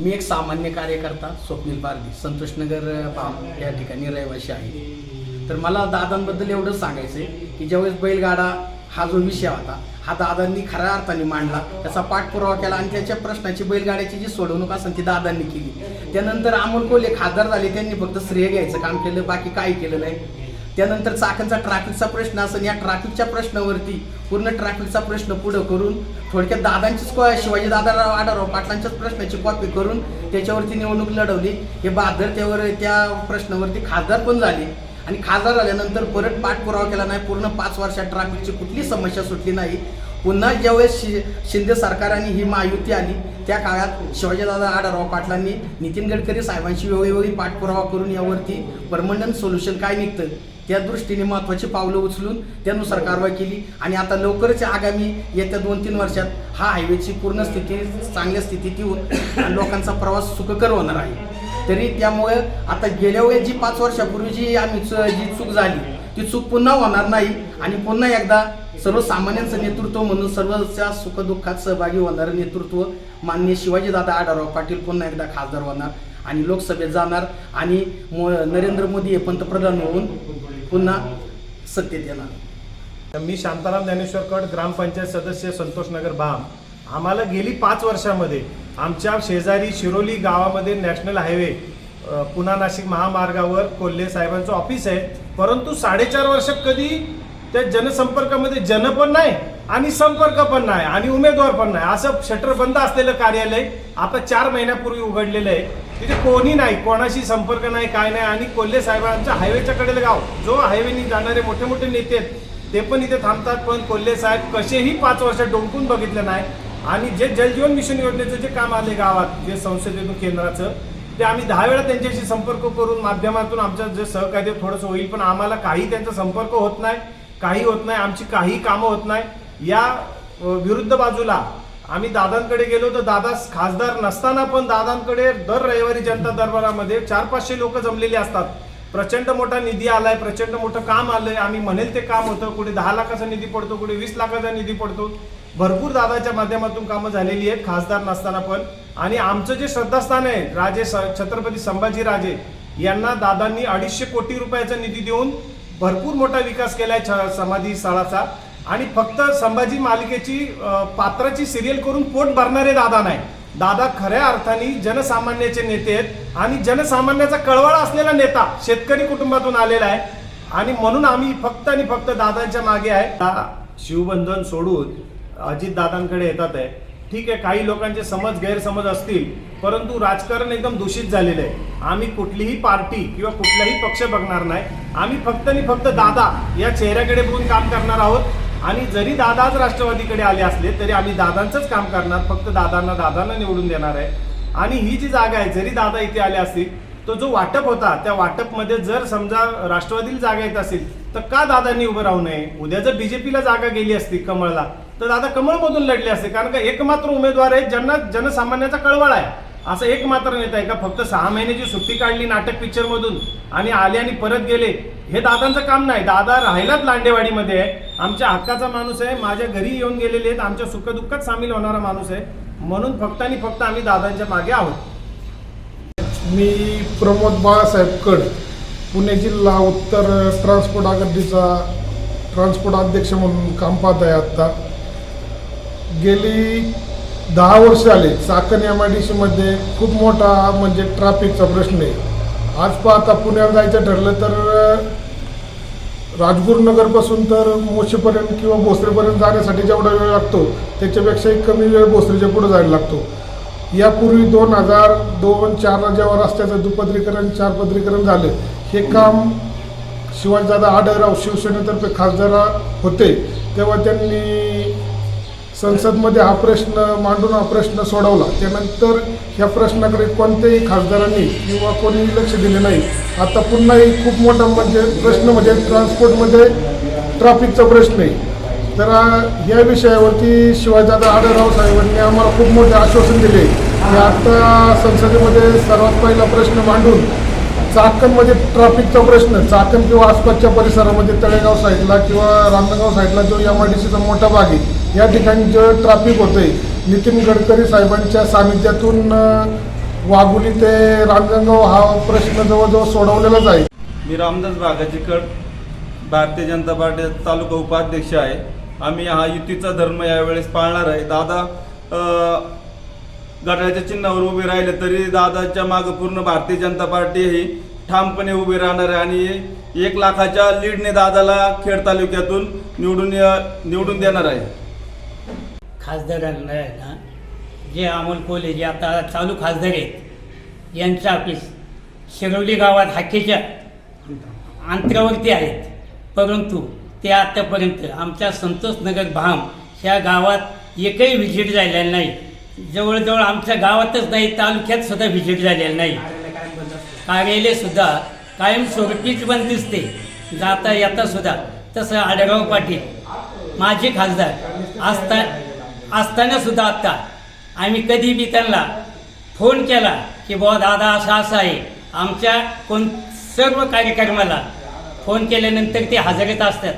मी एक सामान्य कार्यकर्ता स्वप्नील पारधी संतोषनगर पाम या ठिकाणी रहिवासी आहे. तर मला दादांबद्दल एवढंच सांगायचं आहे की ज्यावेळेस बैलगाडा हा जो विषय होता हा दादांनी खऱ्या अर्थाने मांडला. त्याचा पाठपुरावा केला आणि त्याच्या प्रश्नाची बैलगाड्याची जी सोडवणूक असेल ती दादांनी केली. त्यानंतर अमोल कोले खासदार झाले त्यांनी फक्त श्रेय घ्यायचं काम केलं बाकी काही केलं नाही. त्यानंतर चाकणचा ट्रॅफिकचा प्रश्न असेल या ट्रॅफिकच्या प्रश्नावरती पूर्ण ट्रॅफिकचा प्रश्न पुढं करून थोडक्यात दादांचीच को शिवाजी दादाराव आढाराव पाटलांच्याच प्रश्नाची कॉपी करून त्याच्यावरती निवडणूक लढवली. हे बहादर त्यावर त्या प्रश्नावरती खासदार पण झाले. आणि खासदार झाल्यानंतर परत पाठपुरावा केला नाही. पूर्ण पाच वर्षात ट्रॅफिकची कुठली समस्या सुटली नाही. पुन्हा ज्यावेळेस शि शिंदे सरकाराने ही महायुती आली त्या काळात शिवाजीदादा आढाराव पाटलांनी नितीन गडकरी साहेबांशी वेळोवेळी पाठपुरावा करून यावरती परमनंट सोल्युशन काय निघतं? त्या दृष्टीने महत्त्वाची पावलं उचलून त्यानुसार कारवाई केली. आणि आता लवकरच आगामी येत्या दोन तीन वर्षात हा हायवेची पूर्ण स्थिती चांगल्या स्थितीत येऊन लोकांचा प्रवास सुखकर होणार आहे. तरी त्यामुळे आता गेल्या वेळेस जी पाच वर्षापूर्वी जी आम्ही जी चूक झाली ती चूक पुन्हा होणार नाही. आणि पुन्हा एकदा सर्वसामान्यांचं नेतृत्व म्हणून सर्वच्या सुखदुःखात सहभागी होणारं नेतृत्व माननीय शिवाजीदादा आढावराव पाटील पुन्हा एकदा खासदार होणार आणि लोकसभेत जाणार. आणि मो नरेंद्र मोदी हे पंतप्रधान होऊन पुन्हा सत्तेत येणार. मी शांताराम ज्ञानेश्वर कट ग्रामपंचायत सदस्य संतोष नगर बाम आम्हाला गेली पाच वर्षामध्ये आमच्या शेजारी शिरोली गावामध्ये नॅशनल हायवे पुन्हा पुणा नाशिक महामार्गावर कोल्हे साहेबांचं ऑफिस आहे. परंतु साडेचार वर्ष कधी त्या जनसंपर्कामध्ये जन पण नाही आणि संपर्क पण नाही आणि उमेदवार पण नाही. असं शटर बंद असलेलं कार्यालय आता चार महिन्यापूर्वी उघडलेलं आहे. तिथे कोणी नाही कोणाशी संपर्क नाही काय नाही. आणि कोल्हे साहेबांच्या हायवेच्या कडेला गाव जो हायवेनी जाणारे मोठे मोठे नेते आहेत ते पण इथे थांबतात. पण कोल्हे साहेब कसेही पाच वर्ष डोंकून बघितलं नाही. आणि जे जलजीवन मिशन योजनेचं जे काम आले गावात जे संसदेतून केंद्राचं ते आम्ही दहा वेळा त्यांच्याशी संपर्क करून माध्यमातून आमचं जे सहकार्य थोडंसं होईल पण आम्हाला काही त्यांचा संपर्क होत नाही काही होत नाही आमची काही कामं होत नाही. या विरुद्ध बाजूला आम्ही दादांकडे गेलो तर दादा खासदार नसताना पण दादांकडे दर रविवारी जनता दरबारामध्ये चार पाचशे लोक जमलेली असतात. प्रचंड मोठा निधी आलाय प्रचंड मोठं काम आलंय. आम्ही म्हणेल ते काम होतं. कुठे दहा लाखाचा निधी पडतो कुठे वीस लाखाचा निधी पडतो. भरपूर दादाच्या माध्यमातून कामं झालेली आहेत खासदार नसताना पण. आणि आमचं जे श्रद्धास्थान आहे राजे स- छत्रपती संभाजी राजे यांना दादांनी अडीचशे कोटी रुपयाचा निधी देऊन भरपूर मोठा विकास केलाय समाधी स्थळाचा आणि फक्त संभाजी मालिकेची पात्राची सिरियल करून पोट भरणारे दादा नाही. दादा खऱ्या अर्थाने जनसामान्याचे नेते आहेत आणि जनसामान्याचा कळवळा असलेला नेता शेतकरी कुटुंबातून आलेला आहे. आणि म्हणून आम्ही फक्त आणि फक्त दादांच्या मागे आहे. शिवबंधन सोडून अजित दादांकडे येतात आहे. ठीक आहे काही लोकांचे समज गैरसमज असतील परंतु राजकारण एकदम दूषित झालेलं आहे. आम्ही कुठलीही पार्टी किंवा कुठलाही पक्ष बघणार नाही. आम्ही फक्त आणि फक्त दादा या चेहऱ्याकडे बघून काम करणार आहोत. आणि जरी दादाच राष्ट्रवादीकडे आले असले तरी आम्ही दादांचंच काम करणार फक्त दादांना दादांना निवडून देणार आहे. आणि ही जी जागा आहे जरी दादा इथे आले असतील तो जो वाटप होता त्या वाटपमध्ये जर समजा राष्ट्रवादीला जागा येत असेल तर का दादांनी उभं राहू नये? उद्या जर बीजेपीला जागा गेली असती कमळला तर दादा कमळमधून लढले असते कारण का एकमात्र उमेदवार आहे ज्यांना जनसामान्याचा कळवळ आहे. असं एक मात्र नेता आहे का? फक्त सहा महिन्याची सुट्टी काढली नाटक पिक्चर मधून आणि आले आणि परत गेले. हे दादांचं काम नाही. दादा राहिलाच लांडेवाडीमध्ये. आहे आमच्या हक्काचा माणूस आहे. माझ्या घरी येऊन गेलेले आहेत. आमच्या सुखदुःखात सामील होणारा माणूस आहे. म्हणून फक्त आणि फक्त आम्ही दादांच्या मागे आहोत. मी प्रमोद बाळासाहेब कड पुणे जिल्हा उत्तर ट्रान्सपोर्ट आघाडीचा ट्रान्सपोर्ट अध्यक्ष म्हणून काम पाहत आहे आत्ता. गेली दहा वर्ष आले चाकण एम आय डी सीमध्ये खूप मोठा म्हणजे ट्रॅफिकचा प्रश्न आहे. आज पाहता पुण्याला जायचं ठरलं तर राजगुरुनगरपासून तर मोशीपर्यंत किंवा भोसरेपर्यंत जाण्यासाठी जेवढा वेळ लागतो त्याच्यापेक्षाही कमी वेळ भोसरेच्या पुढे जायला लागतो. यापूर्वी दोन हजार दोन चारला जेव्हा रस्त्याचं दुपदरीकरण चारपदरीकरण झालं हे काम शिवाजीदादा आढळराव शिवसेनेतर्फे खासदार होते. तेव्हा त्यांनी संसदमध्ये हा प्रश्न मांडून हा प्रश्न सोडवला. त्यानंतर ह्या प्रश्नाकडे कोणत्याही खासदारांनी किंवा कोणीही लक्ष दिले नाही. आता पुन्हा एक खूप मोठा म्हणजे प्रश्न म्हणजे ट्रान्सपोर्टमध्ये ट्रॅफिकचा प्रश्न आहे. तर या विषयावरती शिवाजीदादा आढळराव साहेबांनी आम्हाला खूप मोठे आश्वासन दिले. की आता संसदेमध्ये सर्वात पहिला प्रश्न मांडून चाकणमध्ये ट्रॅफिकचा प्रश्न चाकण किंवा आसपासच्या परिसरामध्ये तळेगाव साईडला किंवा रामनगाव साईडला जो एम आय डी सीचा मोठा भाग आहे या ठिकाणी जे ट्रॅफिक होते नितीन गडकरी साहेबांच्या सानिध्यातून वाघुली ते रांजणगाव हा प्रश्न जवळजवळ सोडवलेलाच आहे मी रामदास बागाजीकड भारतीय जनता पार्टी तालुका उपाध्यक्ष आहे. आम्ही हा युतीचा धर्म यावेळेस पाळणार आहे. दादा अ, चिन्हावर उभे राहिले तरी दादाच्या मागं पूर्ण भारतीय जनता पार्टी ही ठामपणे उभी राहणार आहे आणि एक लाखाच्या लीडने दादाला खेड तालुक्यातून निवडून निवडून देणार आहे. खासदारांना आहे ना जे अमोल कोले जे आता चालू खासदार आहेत यांचं ऑफिस शिरवली गावात हाकेच्या अंतरावरती आहेत. परंतु ते आत्तापर्यंत आमच्या संतोषनगर भाम ह्या गावात एकही व्हिजिट झालेला नाही. जवळजवळ आमच्या गावातच नाही तालुक्यात सुद्धा व्हिजिट झालेलं नाही. कार्यालय सुद्धा कायमस्वरूपीच बंद दिसते. जाता येता सुद्धा. तसं आडगाव पाटील माजी खासदार असता असताना सुद्धा आत्ता आम्ही कधी बी त्यांना फोन केला की बुवा दादा असं असं आहे. आमच्या कोण सर्व कार्यक्रमाला फोन केल्यानंतर ते हजरीत असतात.